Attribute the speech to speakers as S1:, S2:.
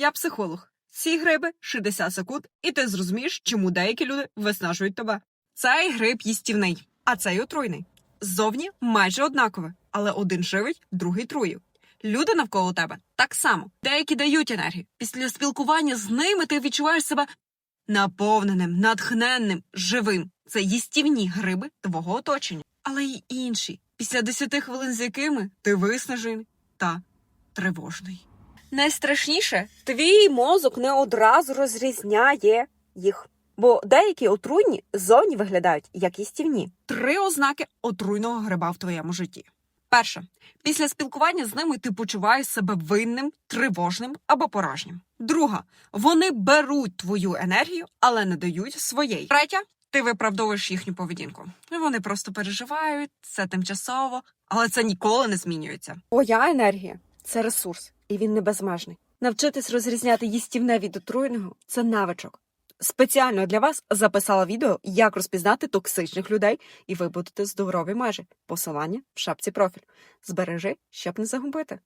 S1: Я психолог. Ці гриби 60 секунд, і ти зрозумієш, чому деякі люди виснажують тебе. Цей гриб їстівний, а цей отруйний. Ззовні майже однакове, але один живить, другий труїв. Люди навколо тебе так само. Деякі дають енергію. Після спілкування з ними ти відчуваєш себе наповненим, натхненним, живим. Це їстівні гриби твого оточення, але й інші. Після 10 хвилин з якими ти виснажений та тривожний.
S2: Найстрашніше, твій мозок не одразу розрізняє їх, бо деякі отруйні ззовні виглядають як їстівні.
S1: Три ознаки отруйного гриба в твоєму житті. Перше, після спілкування з ними ти почуваєш себе винним, тривожним або порожнім. Друга, вони беруть твою енергію, але не дають своєї. Третя, ти виправдовуєш їхню поведінку. Вони просто переживають, це тимчасово, але це ніколи не змінюється.
S2: Твоя енергія це ресурс, і він не безмежний. Навчитись розрізняти їстівне від отруйного це навичок. Спеціально для вас записала відео, як розпізнати токсичних людей, і ви будете здорові межі. Посилання в шапці профіль. Збережи, щоб не загубити.